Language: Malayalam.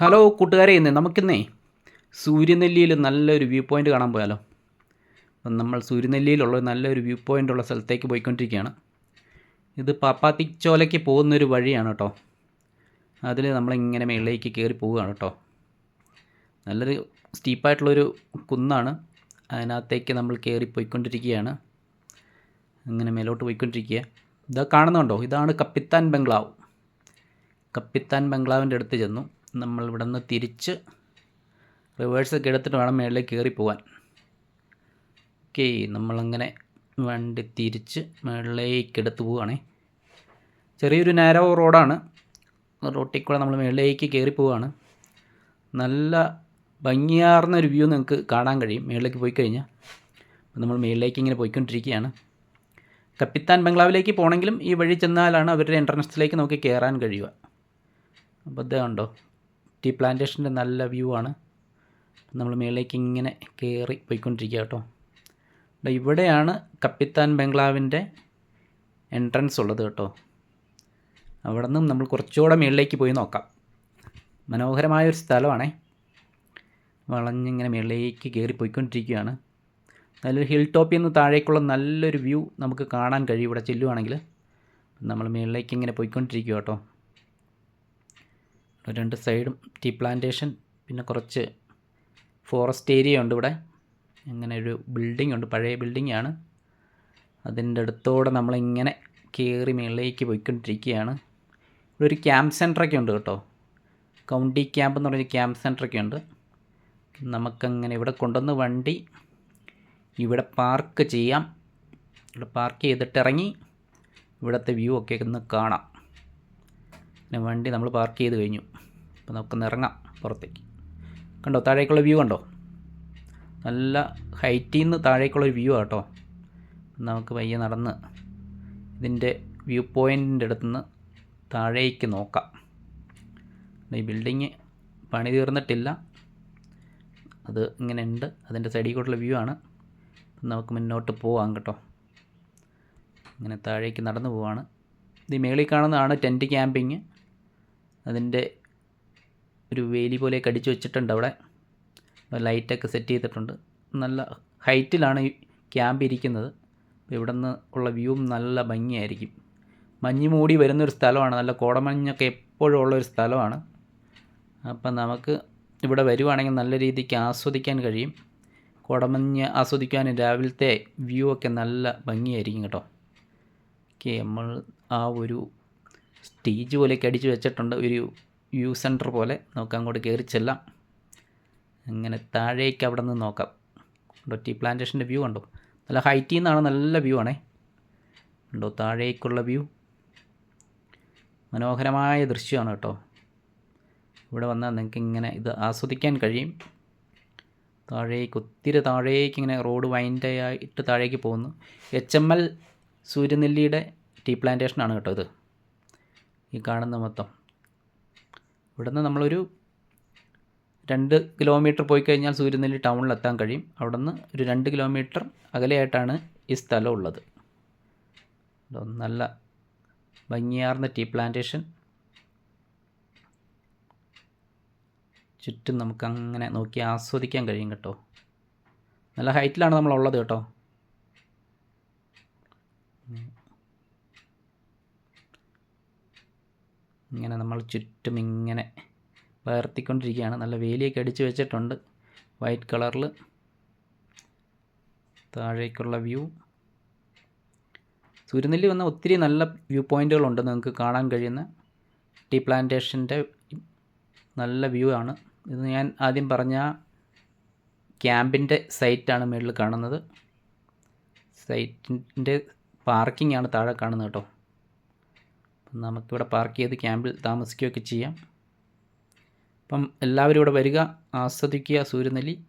ഹലോ കൂട്ടുകാരെ ഇന്ന് നമുക്കിന്നേ സൂര്യനെല്ലിയിൽ നല്ലൊരു വ്യൂ പോയിന്റ് കാണാൻ പോയാലോ? നമ്മൾ സൂര്യനെല്ലിയിലുള്ള നല്ലൊരു വ്യൂ പോയിന്റ് ഉള്ള സ്ഥലത്തേക്ക് പോയിക്കൊണ്ടിരിക്കുകയാണ്. ഇത് പാപ്പാത്തിച്ചോലയ്ക്ക് പോകുന്നൊരു വഴിയാണ് കേട്ടോ അതിൽ നമ്മളിങ്ങനെ മേളിലേക്ക് കയറി പോവുകയാണ് കേട്ടോ നല്ലൊരു സ്റ്റീപ്പായിട്ടുള്ളൊരു കുന്നാണ്. അതിനകത്തേക്ക് നമ്മൾ കയറി പോയിക്കൊണ്ടിരിക്കുകയാണ്. അങ്ങനെ മേലോട്ട് പോയിക്കൊണ്ടിരിക്കുക. ഇതാ കാണുന്നുണ്ടോ? ഇതാണ് കപ്പിത്താൻ ബംഗ്ലാവ്. കപ്പിത്താൻ ബംഗ്ലാവിന്റെ അടുത്ത് ചെന്നു. നമ്മൾ ഇവിടെ നിന്ന് തിരിച്ച് റിവേഴ്സൊക്കെ എടുത്തിട്ട് വേണം മേളിലേക്ക് കയറി പോകാൻ. ഓക്കെ നമ്മളങ്ങനെ വണ്ടി തിരിച്ച് മേളിലേക്ക് എടുത്ത് പോവുകയാണേ. ചെറിയൊരു നാരോ റോഡാണ് റോട്ടിൽ കൂടെ നമ്മൾ മേളിലേക്ക് കയറി പോവുകയാണ്. നല്ല ഭംഗിയാർന്ന ഒരു വ്യൂ നിങ്ങൾക്ക് കാണാൻ കഴിയും മേളിലേക്ക് പോയി കഴിഞ്ഞാൽ. നമ്മൾ മേളിലേക്ക് ഇങ്ങനെ പോയിക്കൊണ്ടിരിക്കുകയാണ്. കപ്പിത്താൻ ബംഗ്ലാവിലേക്ക് പോകണമെങ്കിലും ഈ വഴി ചെന്നാലാണ് അവരുടെ എൻട്രൻസിലേക്ക് നമുക്ക് കയറാൻ കഴിയുക. അപ്പോൾ ഇത് കണ്ടോ? ടീ പ്ലാന്റേഷന്റെ നല്ല വ്യൂ ആണ്. നമ്മൾ മേളിലേക്ക് ഇങ്ങനെ കയറി പോയിക്കൊണ്ടിരിക്കുക കേട്ടോ. ഇവിടെയാണ് കപ്പിത്താൻ ബംഗ്ലാവിന്റെ എൻട്രൻസ് ഉള്ളത് കേട്ടോ. അവിടെ നിന്നും നമ്മൾ കുറച്ചുകൂടെ മേളിലേക്ക് പോയി നോക്കാം. മനോഹരമായ ഒരു സ്ഥലമാണേ. വളഞ്ഞിങ്ങനെ മേളിലേക്ക് കയറി പോയിക്കൊണ്ടിരിക്കുകയാണ്. നല്ലൊരു ഹിൽ ടോപ്പിൽ നിന്ന് താഴേക്കുള്ള നല്ലൊരു വ്യൂ നമുക്ക് കാണാൻ കഴിയും ഇവിടെ ചെല്ലുവാണെങ്കിൽ. നമ്മൾ മേളിലേക്ക് ഇങ്ങനെ പോയിക്കൊണ്ടിരിക്കുക കേട്ടോ. രണ്ട് സൈഡും ടീ പ്ലാന്റേഷൻ പിന്നെ കുറച്ച് ഫോറസ്റ്റ് ഏരിയ ഉണ്ട് ഇവിടെ. ഇങ്ങനെ ഒരു ബിൽഡിംഗ് ഉണ്ട് പഴയ ബിൽഡിംഗ് ആണ്. അതിന്റെ അടുത്തോടെ നമ്മളിങ്ങനെ കയറി മേളിലേക്ക് പോയിക്കൊണ്ടിരിക്കുകയാണ്. ഇവിടെ ഒരു ക്യാമ്പ് സെന്ററൊക്കെ ഉണ്ട് കേട്ടോ. കൗണ്ടി ക്യാമ്പ് എന്ന് പറഞ്ഞൊരു ക്യാമ്പ് സെന്ററൊക്കെ ഉണ്ട്. നമുക്കങ്ങനെ ഇവിടെ കൊണ്ടുവന്ന് വണ്ടി ഇവിടെ പാർക്ക് ചെയ്യാം. ഇവിടെ പാർക്ക് ചെയ്തിട്ട് ഇറങ്ങി ഇവിടുത്തെ വ്യൂ ഒക്കെ ഒന്ന് കാണാം. പിന്നെ വണ്ടി നമ്മൾ പാർക്ക് ചെയ്ത് കഴിഞ്ഞു. അപ്പോൾ നമുക്കൊന്ന് ഇറങ്ങാം പുറത്തേക്ക്. കണ്ടോ താഴേക്കുള്ള വ്യൂ കണ്ടോ? നല്ല ഹൈറ്റിൽ നിന്ന് താഴേക്കുള്ളൊരു വ്യൂ ആട്ടോ. നമുക്ക് പയ്യെ നടന്ന് ഇതിന്റെ വ്യൂ പോയിന്റിന്റെ അടുത്തുനിന്ന് താഴേക്ക് നോക്കാം. ഈ ബിൽഡിങ് പണി തീർന്നിട്ടില്ല. അത് ഇങ്ങനെ ഉണ്ട്. അതിന്റെ സൈഡിൽ കൂടെയുള്ള വ്യൂ ആണ്. നമുക്ക് മുന്നോട്ട് പോവാം കേട്ടോ. ഇങ്ങനെ താഴേക്ക് നടന്നു പോവാണ്. ഇത് മേളിൽ കാണുന്നതാണ് ടെന്റ് ക്യാമ്പിങ്. അതിന്റെ ഒരു വേലി പോലെ അടിച്ച് വെച്ചിട്ടുണ്ട് അവിടെ. ലൈറ്റൊക്കെ സെറ്റ് ചെയ്തിട്ടുണ്ട്. നല്ല ഹൈറ്റിലാണ് ഈ ക്യാമ്പ് ഇരിക്കുന്നത്. ഇവിടെ നിന്ന് ഉള്ള വ്യൂവും നല്ല ഭംഗിയായിരിക്കും. മഞ്ഞ് മൂടി വരുന്നൊരു സ്ഥലമാണ്. നല്ല കോടമഞ്ഞൊക്കെ എപ്പോഴും ഉള്ളൊരു സ്ഥലമാണ്. അപ്പം നമുക്ക് ഇവിടെ വരുവാണെങ്കിൽ നല്ല രീതിക്ക് ആസ്വദിക്കാൻ കഴിയും. കോടമഞ്ഞ് ആസ്വദിക്കാനും രാവിലത്തെ വ്യൂ ഒക്കെ നല്ല ഭംഗിയായിരിക്കും കേട്ടോ. ഓക്കെ നമ്മൾ ആ ഒരു സ്റ്റേജ് പോലെയൊക്കെ അടിച്ച് വെച്ചിട്ടുണ്ട്. ഒരു വ്യൂ സെന്റർ പോലെ നമുക്ക് അങ്ങോട്ട് കയറി ചെല്ലാം. അങ്ങനെ താഴേക്ക് അവിടെ നിന്ന് നോക്കാം. ഉണ്ടോ ടീ പ്ലാന്റേഷന്റെ വ്യൂ ഉണ്ടോ നല്ല ഹൈറ്റിൽ നിന്നാണ് നല്ല വ്യൂ ആണേ. ഉണ്ടോ താഴേക്കുള്ള വ്യൂ. മനോഹരമായ ദൃശ്യമാണ് കേട്ടോ. ഇവിടെ വന്നാൽ നിങ്ങൾക്ക് ഇങ്ങനെ ഇത് ആസ്വദിക്കാൻ കഴിയും. താഴേക്ക് ഒത്തിരി താഴേക്ക് ഇങ്ങനെ റോഡ് വൈൻഡായിട്ട് താഴേക്ക് പോകുന്നു. എച്ച് എം എൽ സൂര്യനെല്ലിയുടെ ടീ പ്ലാന്റേഷനാണ് കേട്ടോ ഇത്. ഈ കാണുന്ന മൊത്തം. ഇവിടുന്ന് നമ്മളൊരു രണ്ട് കിലോമീറ്റർ പോയി കഴിഞ്ഞാൽ സൂര്യനെല്ലി ടൗണിൽ എത്താൻ കഴിയും. അവിടുന്ന് ഒരു രണ്ട് കിലോമീറ്റർ അകലെയായിട്ടാണ് ഈ സ്ഥലം ഉള്ളത്. നല്ല ഭംഗിയാർന്ന ടീ പ്ലാന്റേഷൻ ചുറ്റും നമുക്ക് അങ്ങനെ നോക്കി ആസ്വദിക്കാൻ കഴിയും കേട്ടോ. നല്ല ഹൈറ്റിലാണ് നമ്മളുള്ളത് കേട്ടോ. ഇങ്ങനെ നമ്മൾ ചുറ്റും ഇങ്ങനെ പകർത്തിക്കൊണ്ടിരിക്കുകയാണ്. നല്ല വേലിയൊക്കെ അടിച്ച് വെച്ചിട്ടുണ്ട്. വൈറ്റ് കളറിൽ താഴേക്കുള്ള വ്യൂ. സൂര്യനെല്ലി വന്ന ഒത്തിരി നല്ല വ്യൂ പോയിന്റുകളുണ്ട് നിങ്ങൾക്ക് കാണാൻ കഴിയുന്ന. ടീ പ്ലാന്റേഷന്റെ നല്ല വ്യൂ ആണ്. ഇത് ഞാൻ ആദ്യം പറഞ്ഞ ക്യാമ്പിന്റെ സൈറ്റാണ് മുകളിൽ കാണുന്നത്. സൈറ്റിന്റെ പാർക്കിംഗ് ആണ് താഴെ കാണുന്നത് കേട്ടോ. നമുക്കിവിടെ പാർക്ക് ചെയ്ത് ക്യാമ്പിൽ താമസിക്കുകയൊക്കെ ചെയ്യാം. അപ്പം എല്ലാവരും ഇവിടെ വരിക ആസ്വദിക്കുക സൂര്യനെല്ലി.